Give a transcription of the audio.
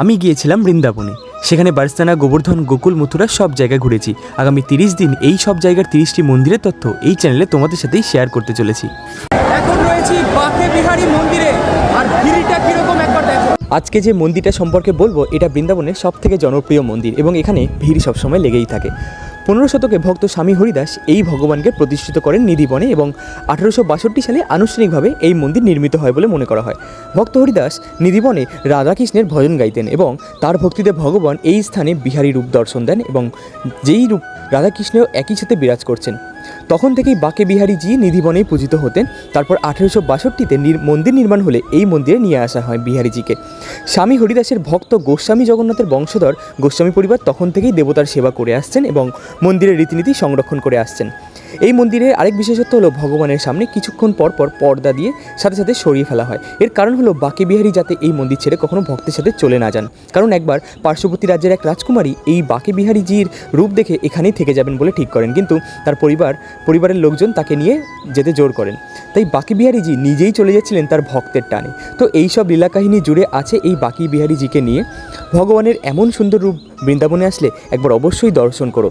আমি গিয়েছিলাম বৃন্দাবনে। সেখানে বারস্তানা গোবর্ধন গোকুল মথুরা সব জায়গা ঘুরেছি। আগামী তিরিশ দিন এই সব জায়গার তিরিশটি মন্দিরের তথ্য এই চ্যানেলে তোমাদের সাথেই শেয়ার করতে চলেছি। এখন রয়েছি বাকে বিহারী মন্দিরে। আর ভিড়টা কীরকম একবার দেখো। আজকে যে মন্দিরটা সম্পর্কে বলব এটা বৃন্দাবনের সব থেকে জনপ্রিয় মন্দির এবং এখানে ভিড় সবসময় লেগেই থাকে। পনেরো শতকে ভক্ত স্বামী হরিদাস এই ভগবানকে প্রতিষ্ঠিত করেন নিধিবনে এবং আঠারোশো বাষট্টি সালে আনুষ্ঠানিকভাবে এই মন্দির নির্মিত হয় বলে মনে করা হয়। ভক্ত হরিদাস নিধিবনে রাধাকৃষ্ণের ভজন গাইতেন এবং তার ভক্তিতে ভগবান এই স্থানে বিহারী রূপ দর্শন দেন এবং যেই রূপ রাধাকৃষ্ণও একই সাথে বিরাজ করছেন। তখন থেকেই বাকে বিহারীজি নিধিবনেই পূজিত হতেন। তারপর আঠেরোশো বাষট্টিতে মন্দির নির্মাণ হলে এই মন্দিরে নিয়ে আসা হয় বিহারীজিকে স্বামী হরিদাসের ভক্ত গোস্বামী জগন্নাথের বংশধর গোস্বামী পরিবার তখন থেকেই দেবতার সেবা করে আসছেন এবং মন্দিরের রীতিনীতি সংরক্ষণ করে আসছেন। এই মন্দিরের আরেক বিশেষত্ব হলো ভগবানের সামনে কিছুক্ষণ পর পর পর্দা দিয়ে সাথে সাথে সরিয়ে ফেলা হয়। এর কারণ হলো বাকে বিহারী যাতে এই মন্দির ছেড়ে কখনো ভক্তের সাথে চলে না যান। কারণ একবার পার্শ্ববর্তী রাজ্যের এক রাজকুমারী এই বাকে বিহারীজির রূপ দেখে এখানেই থেকে যাবেন বলে ঠিক করেন। কিন্তু তার পরিবার পরিবারের লোকজন তাকে নিয়ে যেতে জোর করেন। তাই বাকি বিহারিজি নিজেই চলে যাচ্ছিলেন তার ভক্তের টানে। তো এই সব লীলা কাহিনী জুড়ে আছে এই বাকি বিহারিজিকে নিয়ে। ভগবানের এমন সুন্দর রূপ বৃন্দাবনে আসলে একবার অবশ্যই দর্শন করো।